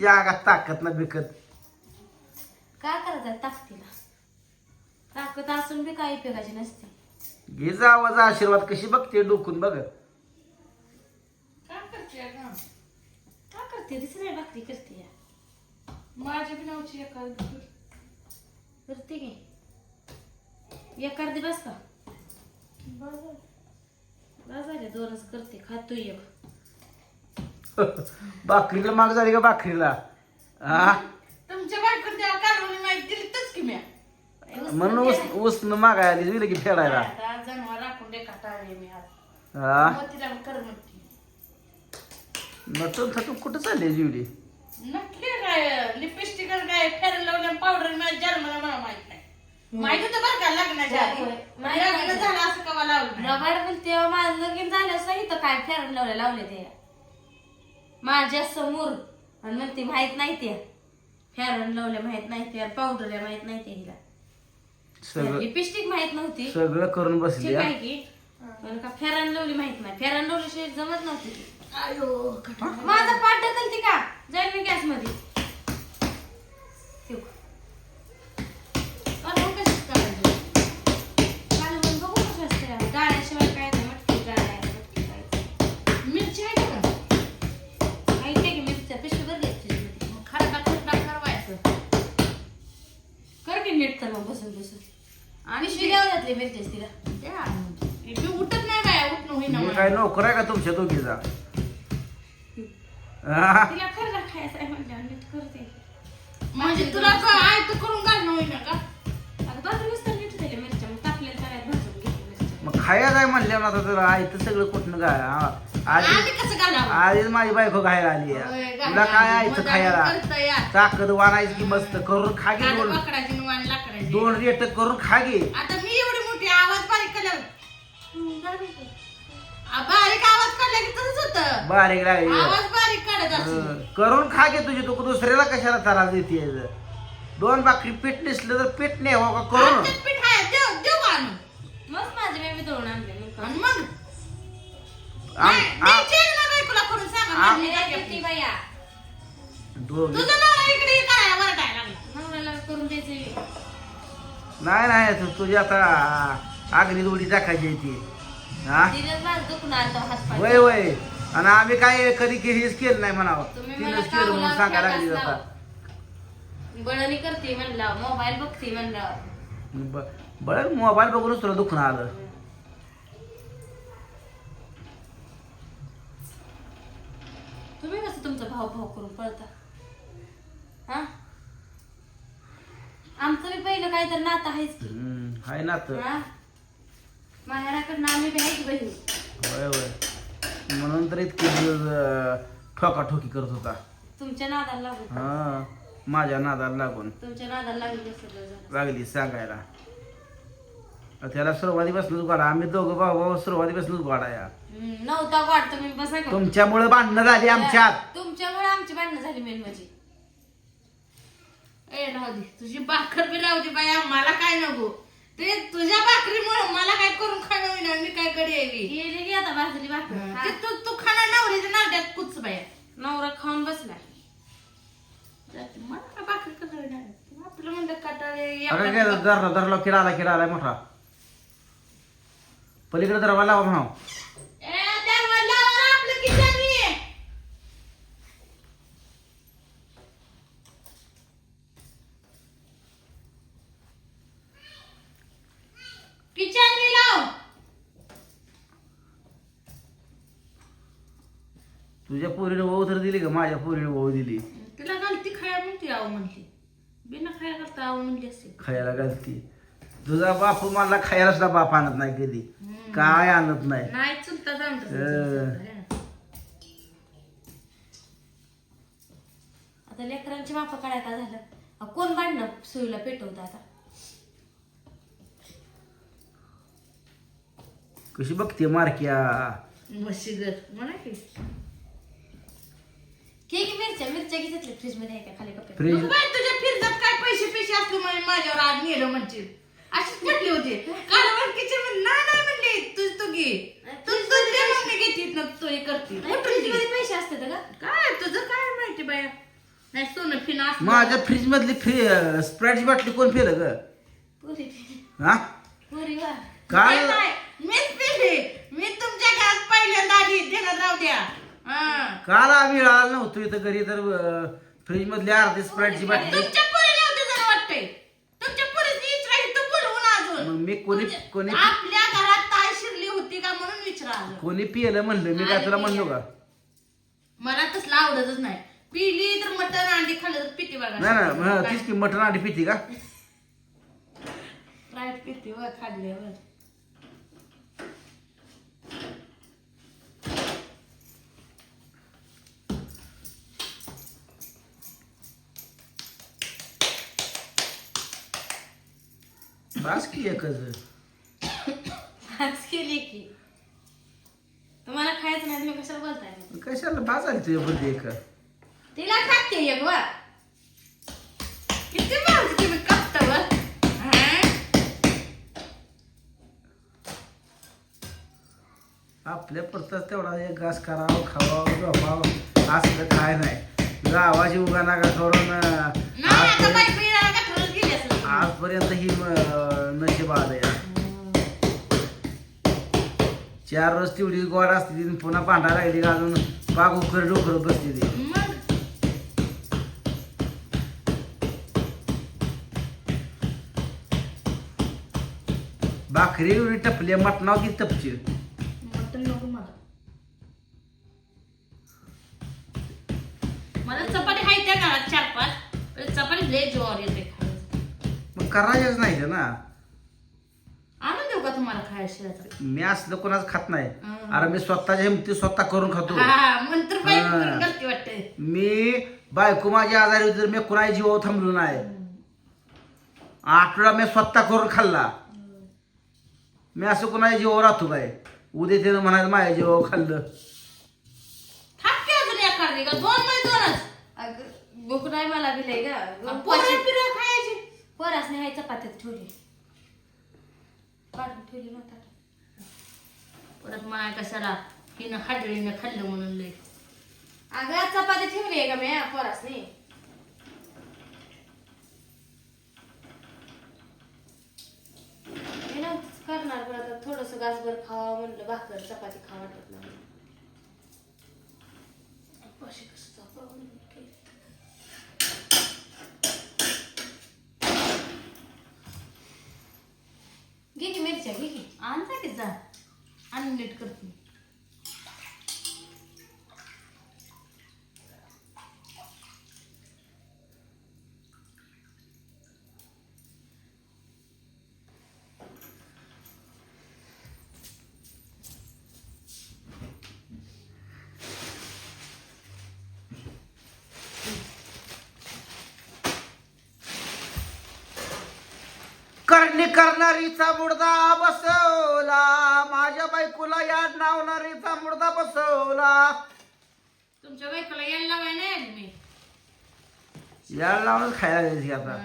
तुझ्या आगात ताकद ना बिकत. काय करायचं ताकदीला? ताकद असून बी काही उपयोगाची नसते. घे जा आवाज आशीर्वाद कशी बघते डोकून बघ. काय करते ग? काय करते? दुसऱ्या भाकरी करते. या. माझ्या बी नावची एका करते की. अर्धी बस का? बस. झाले दोनच करते. खातो एक. भाकरीला माग झाली का भाकरीला? हा तुमच्या बायकोने त्या कालवणी माहिती दिली तच की म्या. म्हणून उस उसनं मागायला दिलं की फेडायला. आता जनावर राखून दे काटाळे मी आज हा मग तिला कर म्हणते नटून थटून कुठं चालली जीवडी नक्की काय लिपस्टिक काय फेरन लावल्या पावडर जन्माला मला माहीत नाही. माहीत होतं बरं का लग्नाच्या आधी? होय. माहीत लग्न. झालं असं कवा लावलं नाही. रबाड अहो, माझं लगीन झालं सहित काय फेरण लावले लावले ते. माझ्यासमोर. आणि म्हणते माहीत नाही ते फेरण लावले माहीत नाही ते पावडर माहीत नाही ते हिला. सगळं लिपस्टिक माहीत नव्हती. सगळं करून बसली ठीक हा. आहे की? पण का फेरण लावली माहीत नाही. फेरण लावल्याशिवाय जमत नव्हती ती. आयो कठीण. माझा पाठ ढकलते का? जाईल मी गॅसमध्ये आणि पिशवी द्यावं घातली मिरच्याच तिला द्या आणून. हे बी उठत नाही बाया उठणं होईना मी मला. काय नोकर आहे का तुमच्या दोघीचा हा? तिला खरं खायचं आहे म्हणल्यावर नीट करते म्हणजे तुला आहे करून घालणं होईना का आता बाजूला नुसतं नीट झाले मिरच्या मग टाकलेल्या तव्यात भाजून घेतली मिरच्या मग खाया काय म्हणल्या आता तर आई तर सगळं कुठनं काय आधी आधी कसं घालावं आधीच माझी बायको खायला आली होय, आहे. तुला काय आयचं मग खायला करतो. ताकद वाढायची की मस्त करून खा घे कांदा दोन पकडायची आणि वाण लाकडायची. दोन रेट करून खा घे आता मी एवढी मोठी आवाज बारीक बारीक आवाज काढला की तसंच होतं. बारीक लागली आवाज बारीक काढत असतो. हं. करून खा घे तुझी तू. दुसऱ्याला कशाला त्रास देते दोन भाकरी पीठ नसलं तर पीठ नाही हो का? करून. आमच्यात पीठ आहे. देव देव आणून मग माझे बेबी तोडून आणले मी पण. आणि मग? आम- नाही, आम- द्यायची आहे ना बायकोला करून सांगा आम- मी काय काय आपली. किती बाया दोन- तुझं नवरा इकडे ये काय वरडायला लागला नवऱ्याला करून द्यायचं नाही नाही तू तुझी आता आगरी उडी टाकायची आहे ती. हा? वय वय. आणि आम्ही काय कधी हेच केलं नाही म्हणावं. तिनंच केलं म्हणून सांगायला लागली आता. लाव. बळणी करते म्हणलं मोबाईल बघते म्हणलं ब- बरं मोबाईल बघूनच तुला दुखणं आलं. तुम्ही कसं तुमचा भाव भाव करून पळता हा आमचं तर नातं आहेच की. हम्म, हाय ना तर हा? माहेराकडनं आम्ही बी आहे की बहीण? वय वय म्हणून तर इतके दिवस ठोका ठोकी करत होता. तुमच्या नादाला लागून हा माझ्या नादाला लागून. तुमच्या नादाला लागून सगळं झालं. लागली सांगायला. त्याला सुरुवातीपासूनच गोडा. आम्ही दोघं भाऊ भाऊ सुरुवातीपासूनच गोडा या. हम्म, नव्हता वाट तुम्ही बसा का तुमच्यामुळे भांडणं झाली आमच्यात. तुमच्यामुळे आमची भांडणं झाली मेन म्हणजे. ए राहू दे. तुझी भाकर बी राहू दे बाया. मला काय नको? ते तुझ्या भाकरीमुळे मला काय करून खाणं होईना? मी काय कडी यावी गेली की आता भाजली भाकर. ते तू तू खाणार नवरीच्या नाट्यात कुच बाया? नवरा खाऊन बसलाय जाते. मला काय भाकरी कसं आपलं म्हणलं कटाळे अगं काय धरला धरला किडा आला किडा आलाय मोठा. पलीकडे धरावा लावा म्हणाव ए, दरवाजा लावा रे, आपलं किचन आहे. किचन मी लाव तुझ्या पोरीने ओव तर दिली का? माझ्या पोरीने ओव दिली. तिला गलती खाया म्हणते आव म्हणते. बिना खाया करता आव म्हणली असते खायला घालती. तुझा बाप मला खायला सुद्धा बाप आणत नाही कधी. काय आणत नाही? चुलता. आता लेकरांची मापा काढाय का झालं? अ, कोण भांडणं सुईला पेटवत आता? कशी बघते मारक्या? म्हशीगर म्हणा के घेतल्या फ्रीजमध्ये आहे का खाली कपडे फ्रीज बाई, तुझ्या फिरतात काय पैसे पैसे असले म्हणे माझ्यावर आज नेलं म्हणशील अशीच म्हटली होती. काल पण किचनमध्ये नाही नाही म्हणली. तू तू घे. तू तू दे मग मी घेते ना तू हे करते. फ्रीजमध्ये पैसे असतात का? काय तुझं काय माहिती बाया नाही सोनं फिन असलं. माझ्या फ्रीज मधली फ्री स्प्राईटची बाटली कोण फेल ग? पुरी हा? पुरी वा काय? मीच पिली. मी तुमच्या घरात पहिल्यांदा आली देणार राहू द्या. हा. काल आम्ही आलो नव्हतो इथं घरी तर फ्रीज मधली अर्धी स्प्राईटची बाटली. तुमच्या पोरीला होते जरा वाटतंय. तुमच्या पोरीची इचरा इथं बोलवून अजून. मग मी कोणी तुमच्या- कोणी आपल्या घरात ताय शिरली होती का म्हणून विचारा अजून. कोणी पियलं म्हणलं? मी काय तुला म्हणलो का? मला तसलं आवडतच नाही. पिली तर मटण अंडी खाल्लं तर पिती बघा. नाही ना मग तीच की मटण आधी पिती का? राईट पिती व खाल्ल्यावर बास की एकच आज केली की तुम्हाला खायचं नाही तुम्ही कशाला बोलताय? कशाला? बास आली तुझ्या बुद्धी एक. तिला टाकते एक वा किती भाजी तुम्ही कापतावर आपल्या पुरताच तेवढा एक घास करावं खावावं झोपावं असलं काय नाही. गावाची उगा नका करून अं, नाही आता आजपर्यंत- आजपर्यंत ही नशीब आलं या चार रोज तेवढी गोड असते ती पुन्हा भांडा राहिली का अजून पाक उकर डोकर बसते ती. भाकरी एवढी टपली मटणाव की तपची नाही ना. आणून देऊ का तुम्हाला? मी असलं कोणाच खात नाही. हं. अरे मी स्वतःच्या हिमती स्वतः करून खातो. हा मंत्र बाई हा. करून गलती वाटते. मी बायको माझी आजारी होती तर मी कुणाही जीव थांबलो नाही. आठवडा मी स्वतः करून खाल्ला. मी असं कुणाच्या जीवावर राहतो काय उद्या त्यानं म्हणायचं माझ्या जीवावर खाल्लं. अजून का? दोन मध्ये दोनच. अगं भूक नाही मला बी लय ग. पोरं खायची. पोरासने हाय चपात्यात ठेवली. काढून ठेवली ना ताटात. परत माय कशाला हिनं हाडळीनं खाल्लं म्हणून लय. अगं चपाती ठेवली आहे का मी पोरासने करणार पण आता थोडस गासभर खावा म्हणलं भाकर चपाती खावा वाटत नाही उपाशी कसं जापावं म्हणून केलं. घे की मिरच्या घे की आण जा की जा आणि नीट करते. करणी करणारीचा मुर्दा बसवला. माझ्या बायकोला याड नावणारीचा मुर्दा बसवला. तुमच्या बायकोला यायला लावाय नाही मी? याड लावूनच खायला द्यायची आता.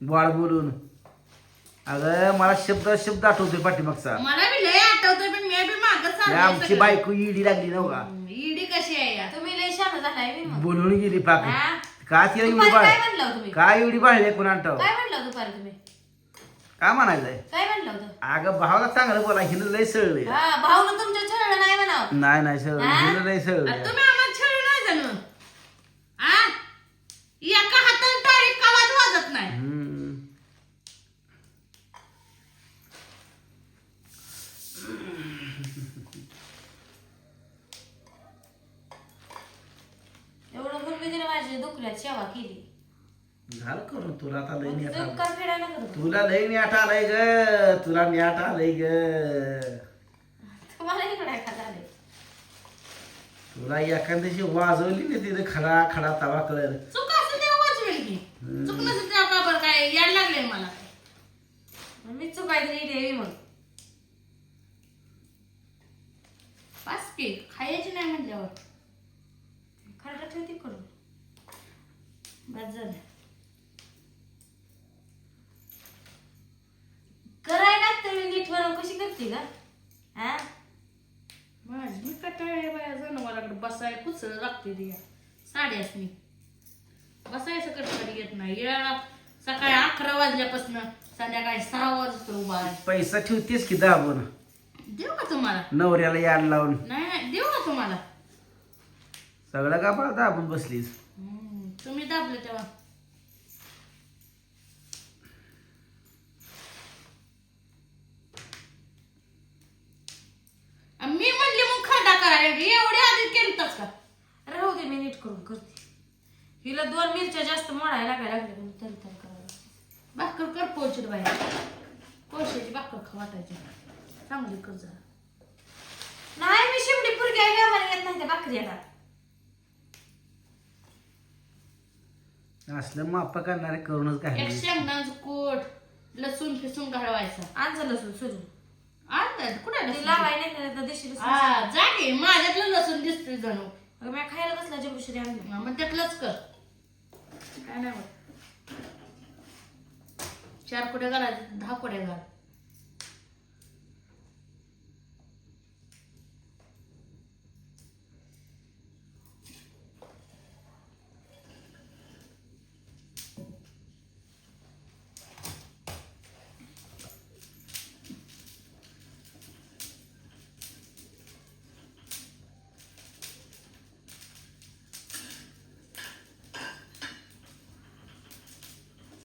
वाढ बोलून. अगं मला शब्द शब्द आठवतोय पाठीमागचा. मला बी लय आठवतंय पण मी बी मागं या चाललोय आमची. बायको इडी लागली नव्ह का? हं, इडी कशी आहे या? तुम्ही लय शान झालाय मग बोलून गेली पाक हा? का तिला एवढी दुपारी बाळ काय तुम्ही? काय एवढी बाळले कोणाटव काय म्हणलं दुपारी तुम्ही? काय म्हणायचंय? काय म्हणलं होतं? अगं भावाला चांगलं बोला हिनं लय सळले. हा भाऊन तुमच्या छळलं नाही म्हणावं. नाही नाही सळ? हिनं लय सळले. तुम्ही आम्हाला नाही जाणू. आ एका हाताने टाळी कावाच वाजत नाही हम्म. एवढं भूमी तिने माझी दुखल्यात सेवा केली झालं करून तुला आता लय आलं. फेडायला करतो तुला लय न्याट आलंय ग. तुला न्याट आलंय ग. तुम्हाला इकडे तुला एखाद्याशी वाजवली ना तिथे खडा खडा तवा कळल चूक असेल तेव्हा वाचवेल की. चूक नसेल तेव्हा का बरं काय? लागले मला. मी चुकायची देवी मग. की खायची नाही म्हटल्यावर. खरडा ठेवते करून. बस झालं करायला लागतं मी नीट करते का? हा? माझी मी कटाळे बाया जनावराकडे बसाय कुचळ लागते ती. साड्याच मी बसायचं कडकडी येत नाही. येळा सकाळी अकरा वाजल्यापासून संध्याकाळी सहा वाजता उभा आहे. पैसा ठेवतेस की दाबून? देऊ का तुम्हाला? नवऱ्याला याड लावून. नाही नाही देऊ का तुम्हाला. सगळं का दाबून बसलीस? हम्म, तुम्ही दाबले तेव्हा आणि मी म्हणले मग करायला एवढे आधी केलतच का? राहू दे मी नीट करून करते. हिला दोन मिरच्या जास्त मोडायला लागायला लागल्या पण तरी तरी लागलं. भाकर कर पोचट बाहेर. पोळशाची भाकर खा वाटायची. चांगली कर जरा. नाही मी शिवडी पुरगी आहे आम्हाला येत नाही त्या भाकरीला असलं माप करणारे करूनच एक काय शेंगदाण्याचं कोट लसूण फिसून घालवायचा. आणचं लसूण सुरू आणतात कुठे ते लावाय नाही तर लसूण हा जा की माझ्यातलं लसूण दिसतोय जणू. मी खायला कसला जबुश्री आणली? हा, मग त्यातलंच कर. काय नाही होत. चार कुड्या घालायचे दहा कुड्या घाल.